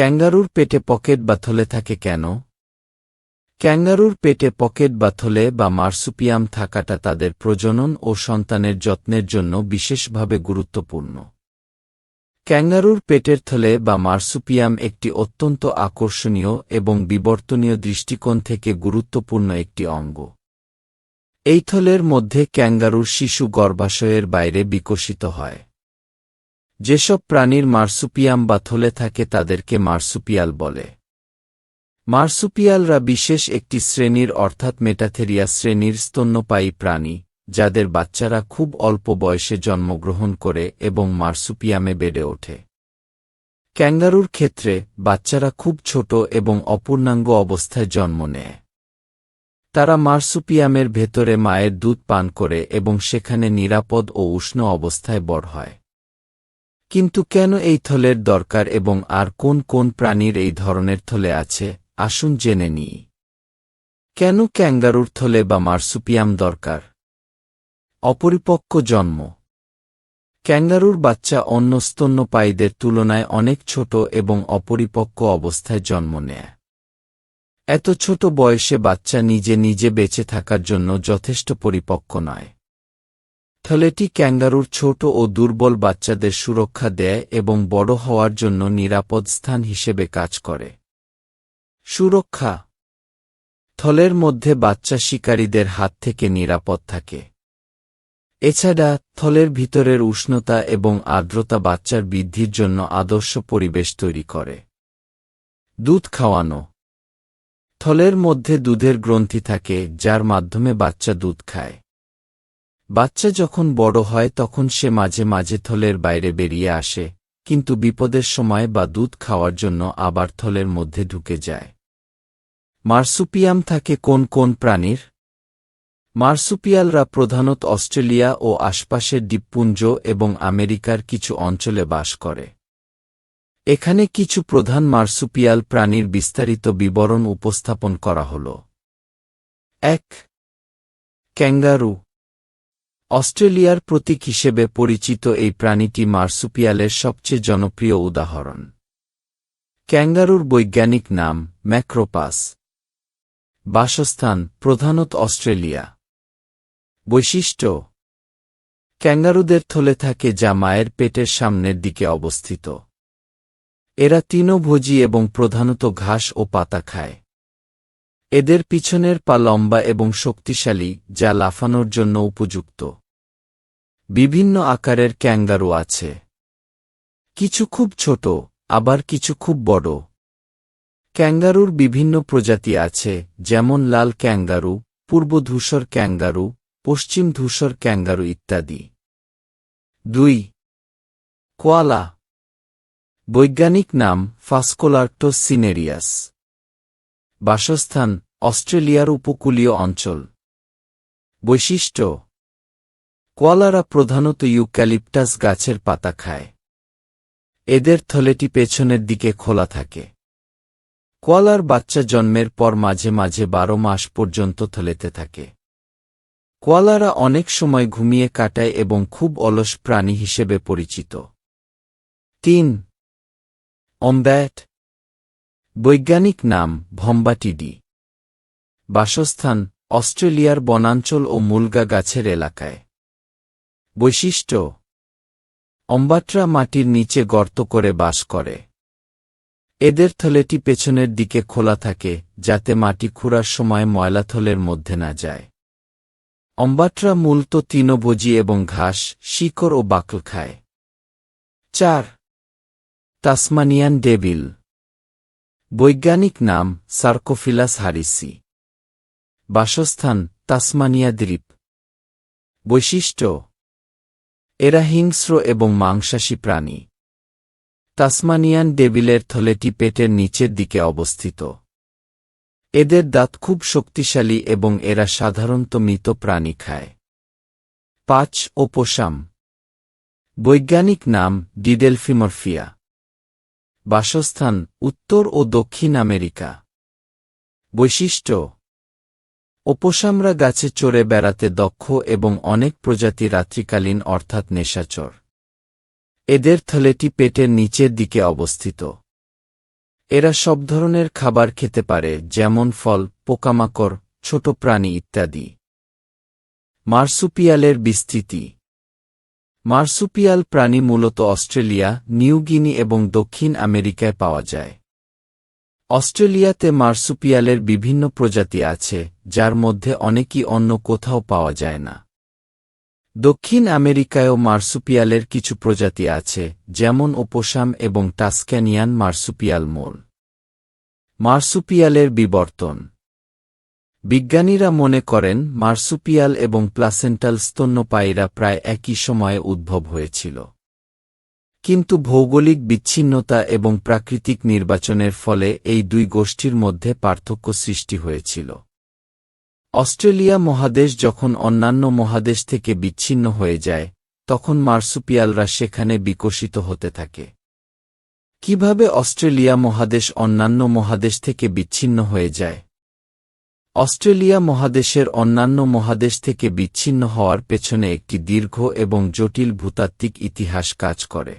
ক্যাঙ্গারুর পেটে পকেট বা থলে থাকে কেন? ক্যাঙ্গারুর পেটে পকেট বা থলে বা মার্সুপিয়াম থাকাটা তাদের প্রজনন ও সন্তানের যত্নের জন্য বিশেষভাবে গুরুত্বপূর্ণ। ক্যাঙ্গারুর পেটের থলে বা মার্সুপিয়াম একটি অত্যন্ত আকর্ষণীয় এবং বিবর্তনীয় দৃষ্টিকোণ থেকে গুরুত্বপূর্ণ একটি অঙ্গ। এই থলের মধ্যে ক্যাঙ্গারুর শিশু গর্ভাশয়ের বাইরে বিকশিত হয়। যেসব প্রাণীর মার্সুপিয়াম বা থলে থাকে তাদেরকে মার্সুপিয়াল বলে। মার্সুপিয়ালরা বিশেষ একটি শ্রেণির অর্থাৎ মেটাথেরিয়া শ্রেণির স্তন্যপায়ী প্রাণী, যাদের বাচ্চারা খুব অল্প বয়সে জন্মগ্রহণ করে এবং মার্সুপিয়ামে বেড়ে ওঠে। ক্যাঙ্গারুর ক্ষেত্রে, বাচ্চারা খুব ছোট এবং অপূর্ণাঙ্গ অবস্থায় জন্ম নেয়। তারা মার্সুপিয়ামের ভেতরে মায়ের দুধ পান করে এবং সেখানে নিরাপদ ও উষ্ণ অবস্থায় বড় হয়। কিন্তু কেন এই থলের দরকার এবং আর কোন কোন প্রাণীর এই ধরনের থলে আছে? আসুন জেনে নিই। কেন ক্যাঙ্গারুর থলে বা মার্সুপিয়াম দরকার? অপরিপক্ক জন্ম। ক্যাঙ্গারুর বাচ্চা অন্য স্তন্যপায়ীদের তুলনায় অনেক ছোট এবং অপরিপক্ক অবস্থায় জন্ম নেয়। এত ছোট বয়সে বাচ্চা নিজে নিজে বেঁচে থাকার জন্য যথেষ্ট পরিপক্ক নয়। থলেটি ক্যাঙ্গারুর ছোট ও দুর্বল বাচ্চাদের সুরক্ষা দেয় এবং বড় হওয়ার জন্য নিরাপদ স্থান হিসেবে কাজ করে। সুরক্ষা থলের মধ্যে বাচ্চা শিকারীদের হাত থেকে নিরাপদ থাকে। এছাড়া, থলের ভিতরের উষ্ণতা এবং আর্দ্রতা বাচ্চার বৃদ্ধির জন্য আদর্শ পরিবেশ তৈরি করে। দুধ খাওয়ানো থলের মধ্যে দুধের গ্রন্থি থাকে, যার মাধ্যমে বাচ্চা দুধ খায়। বাচ্চা যখন বড় হয় তখন সে মাঝে মাঝে থলের বাইরে বেরিয়ে আসে, কিন্তু বিপদের সময় বা দুধ খাওয়ার জন্য আবার থলের মধ্যে ঢুকে যায়। মার্সুপিয়াম থাকে কোন কোন প্রাণীর? মার্সুপিয়ালরা প্রধানত অস্ট্রেলিয়া ও আশপাশের দ্বীপপুঞ্জ এবং আমেরিকার কিছু অঞ্চলে বাস করে। এখানে কিছু প্রধান মার্সুপিয়াল প্রাণীর বিস্তারিত বিবরণ উপস্থাপন করা হল। এক, ক্যাঙ্গারু। অস্ট্রেলিয়ার প্রতীক হিসেবে পরিচিত এই প্রাণীটি মার্সুপিয়ালের সবচেয়ে জনপ্রিয় উদাহরণ। ক্যাঙ্গারুর বৈজ্ঞানিক নাম ম্যাক্রোপাস। বাসস্থান প্রধানত অস্ট্রেলিয়া। বৈশিষ্ট্য, ক্যাঙ্গারুদের থলে থাকে যা মায়ের পেটের সামনের দিকে অবস্থিত। এরা তৃণভোজী এবং প্রধানত ঘাস ও পাতা খায়। এদের পিছনের পা লম্বা এবং শক্তিশালী, যা লাফানোর জন্য উপযুক্ত। বিভিন্ন আকারের ক্যাঙ্গারু আছে। কিছু খুব ছোট, আবার কিছু খুব বড়। ক্যাঙ্গারুর বিভিন্ন প্রজাতি আছে, যেমন লাল ক্যাঙ্গারু পূর্ব ধূসর ক্যাঙ্গারু পশ্চিম ধূসর ক্যাঙ্গারু ইত্যাদি। দুই, কোয়ালা। বৈজ্ঞানিক নাম ফাস্কোলার্টোস সিনেরিয়াস। বাসস্থান অস্ট্রেলিয়ার উপকূলীয় অঞ্চল। বৈশিষ্ট্য কোয়ালারা প্রধানত ইউক্যালিপটাস গাছের পাতা খায়। এদের থলেটি পেছনের দিকে খোলা থাকে। কোয়ালার বাচ্চা জন্মের পর মাঝে মাঝে বারো মাস পর্যন্ত থলেতে থাকে। কোয়ালারা অনেক সময় ঘুমিয়ে কাটায় এবং খুব অলস প্রাণী হিসেবে পরিচিত। তিন, অম্ব্যাট, বৈজ্ঞানিক নাম ভম্বাটিডি। বাসস্থান অস্ট্রেলিয়ার বনাঞ্চল ও মুলগা গাছের এলাকায়। বৈশিষ্ট্য। অম্বাট্রা মাটির নিচে গর্ত করে বাস করে। এদের থলেটি পেছনের দিকে খোলা থাকে, যাতে মাটি খুঁড়ার সময় ময়লাথলের মধ্যে না যায়। অম্বাট্রা মূলত তৃণভোজী এবং ঘাস, শিকড় ও বাকল খায়। চার, তাসমানিয়ান ডেভিল। বৈজ্ঞানিক নাম, সার্কোফিলাস হারিসি। বাসস্থান, তাসমানিয়া দ্বীপ। বৈশিষ্ট্য এরা হিংস্র এবং মাংসাশী প্রাণী। তাসমানিয়ান ডেভিলের থলেটি পেটের নিচের দিকে অবস্থিত। এদের দাঁত খুব শক্তিশালী এবং এরা সাধারণত মৃত প্রাণী খায়। পাঁচ ওপোসাম বৈজ্ঞানিক নাম ডিডেলফিমরফিয়া। বাসস্থান উত্তর ও দক্ষিণ আমেরিকা। বৈশিষ্ট্য ওপোসামরা গাছে চড়ে বেড়াতে দক্ষ এবং অনেক প্রজাতি রাত্রিকালীন অর্থাৎ নেশাচর। এদের থলেটি পেটের নিচের দিকে অবস্থিত। এরা সব ধরনের খাবার খেতে পারে, যেমন ফল, পোকামাকড়, ছোট প্রাণী ইত্যাদি। মার্সুপিয়ালের বিস্তৃতি। মার্সুপিয়াল প্রাণী মূলত অস্ট্রেলিয়া নিউগিনি এবং দক্ষিণ আমেরিকায় পাওয়া যায়। অস্ট্রেলিয়াতে মার্সুপিয়ালের বিভিন্ন প্রজাতি আছে, যার মধ্যে অনেকই অন্য কোথাও পাওয়া যায় না। দক্ষিণ আমেরিকায়ও মার্সুপিয়ালের কিছু প্রজাতি আছে, যেমন ওপোসাম এবং টাস্ক্যানিয়ান মার্সুপিয়াল মোল মার্সুপিয়ালের বিবর্তন। বিজ্ঞানীরা মনে করেন, মার্সুপিয়াল এবং প্লাসেন্টাল স্তন্যপায়ীরা প্রায় একই সময়ে উদ্ভব হয়েছিল। কিন্তু ভৌগোলিক বিচ্ছিন্নতা এবং প্রাকৃতিক নির্বাচনের ফলে এই দুই গোষ্ঠীর মধ্যে পার্থক্য সৃষ্টি হয়েছিল। অস্ট্রেলিয়া মহাদেশ যখন অন্যান্য মহাদেশ থেকে বিচ্ছিন্ন হয়ে যায়, তখন মার্সুপিয়ালরা সেখানে বিকশিত হতে থাকে। কীভাবে অস্ট্রেলিয়া মহাদেশ অন্যান্য মহাদেশ থেকে বিচ্ছিন্ন হয়ে যায়? অস্ট্রেলিয়া মহাদেশের অন্যান্য মহাদেশ থেকে বিচ্ছিন্ন হওয়ার পেছনে একটি দীর্ঘ এবং জটিল ভূতাত্ত্বিক ইতিহাস কাজ করে।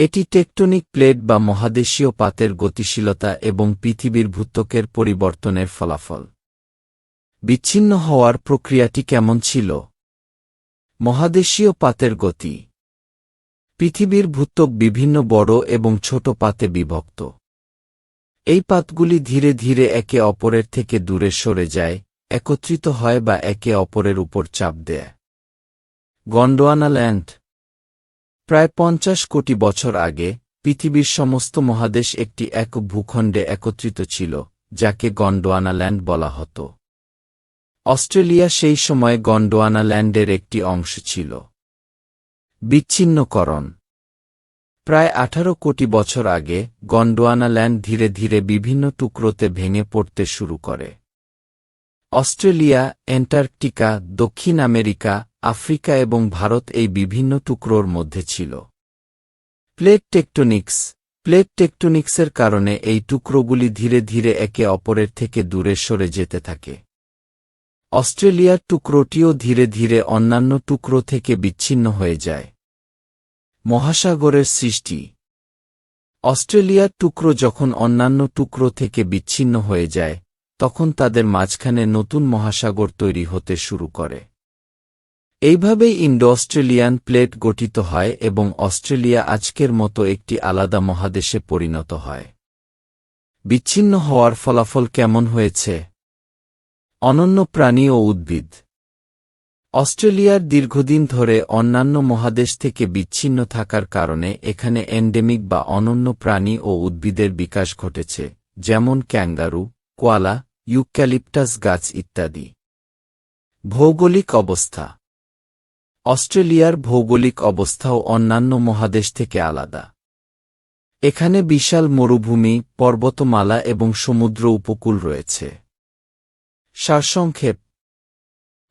এটি টেকটনিক প্লেট বা মহাদেশীয় পাতের গতিশীলতা এবং পৃথিবীর ভূত্বকের পরিবর্তনের ফলাফল। বিচ্ছিন্ন হওয়ার প্রক্রিয়াটি কেমন ছিল? মহাদেশীয় পাতের গতি। পৃথিবীর ভূত্বক বিভিন্ন বড় এবং ছোট পাতে বিভক্ত। এই পাতগুলি ধীরে ধীরে একে অপরের থেকে দূরে সরে যায়, একত্রিত হয় বা একে অপরের উপর চাপ দেয়। গন্ডোয়ানা ল্যান্ড প্রায় পঞ্চাশ কোটি বছর আগে, পৃথিবীর সমস্ত মহাদেশ একটি এক ভূখণ্ডে একত্রিত ছিল, যাকে গন্ডোয়ানা ল্যান্ড বলা হতো। অস্ট্রেলিয়া সেই সময় গন্ডোয়ানা ল্যান্ডের একটি অংশ ছিল। বিচ্ছিন্নকরণ। প্রায় আঠারো কোটি বছর আগে গন্ডোয়ানা ল্যান্ড ধীরে ধীরে বিভিন্ন টুকরোতে ভেঙে পড়তে শুরু করে। অস্ট্রেলিয়া, অ্যান্টার্কটিকা, দক্ষিণ আমেরিকা আফ্রিকা এবং ভারত এই বিভিন্ন টুকরোর মধ্যে ছিল। প্লেট টেকটোনিক্স প্লেট টেকটোনিক্সের কারণে এই টুকরোগুলি ধীরে ধীরে একে অপরের থেকে দূরে সরে যেতে থাকে। অস্ট্রেলিয়ার টুকরোটিও ধীরে ধীরে অন্যান্য টুকরো থেকে বিচ্ছিন্ন হয়ে যায়। মহাসাগরের সৃষ্টি অস্ট্রেলিয়ার টুকরো যখন অন্যান্য টুকরো থেকে বিচ্ছিন্ন হয়ে যায়, তখন তাদের মাঝখানে নতুন মহাসাগর তৈরি হতে শুরু করে। এইভাবেই ইন্ডো অস্ট্রেলিয়ান প্লেট গঠিত হয় এবং অস্ট্রেলিয়া আজকের মতো একটি আলাদা মহাদেশে পরিণত হয়। বিচ্ছিন্ন হওয়ার ফলাফল কেমন হয়েছে? অনন্য প্রাণী ও উদ্ভিদ। অস্ট্রেলিয়ার দীর্ঘদিন ধরে অন্যান্য মহাদেশ থেকে বিচ্ছিন্ন থাকার কারণে এখানে এন্ডেমিক বা অনন্য প্রাণী ও উদ্ভিদের বিকাশ ঘটেছে, যেমন ক্যাঙ্গারু, কোয়ালা, ইউক্যালিপটাস গাছ ইত্যাদি। ভৌগোলিক অবস্থা। অস্ট্রেলিয়ার ভৌগোলিক অবস্থাও অন্যান্য মহাদেশ থেকে আলাদা। এখানে বিশাল মরুভূমি, পর্বতমালা এবং সমুদ্র উপকূল রয়েছে। সারসংক্ষেপ।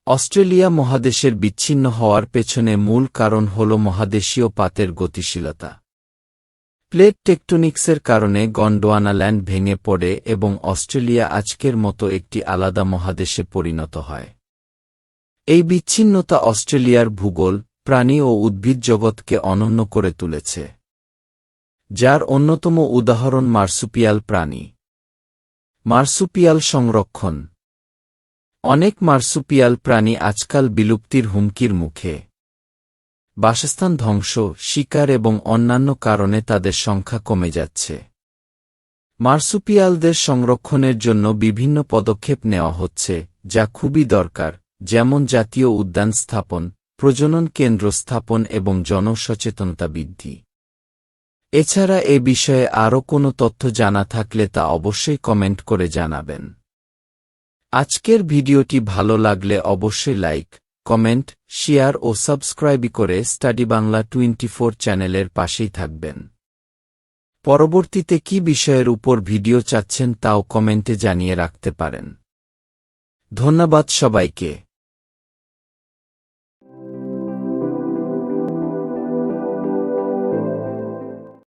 অস্ট্রেলিয়া মহাদেশের বিচ্ছিন্ন হওয়ার পেছনে মূল কারণ হল মহাদেশীয় পাতের গতিশীলতা। প্লেট টেকটোনিক্সের কারণে গন্ডোয়ানা ল্যান্ড ভেঙে পড়ে এবং অস্ট্রেলিয়া আজকের মতো একটি আলাদা মহাদেশে পরিণত হয়। এই বিচ্ছিন্নতা অস্ট্রেলিয়ার ভূগোল, প্রাণী ও উদ্ভিদ জগৎকে অনন্য করে তুলেছে। যার অন্যতম উদাহরণ মার্সুপিয়াল প্রাণী। মার্সুপিয়াল সংরক্ষণ। অনেক মার্সুপিয়াল প্রাণী আজকাল বিলুপ্তির হুমকির মুখে। বাসস্থান ধ্বংস, শিকার এবং অন্যান্য কারণে তাদের সংখ্যা কমে যাচ্ছে। মার্সুপিয়ালদের সংরক্ষণের জন্য বিভিন্ন পদক্ষেপ নেওয়া হচ্ছে, যা খুবই দরকার। যেমন জাতীয় উদ্যান স্থাপন, প্রজনন কেন্দ্র স্থাপন এবং জনসচেতনতা বৃদ্ধি। এছাড়া এ বিষয়ে আরও কোনো তথ্য জানা থাকলে তা অবশ্যই কমেন্ট করে জানাবেন। আজকের ভিডিওটি ভালো লাগলে অবশ্যই লাইক, কমেন্ট, শেয়ার ও সাবস্ক্রাইবি করে স্টাডি বাংলা টোয়েন্টি চ্যানেলের পাশেই থাকবেন। পরবর্তীতে কি বিষয়ের উপর ভিডিও চাচ্ছেন তাও কমেন্টে জানিয়ে রাখতে পারেন। ধন্যবাদ সবাইকে।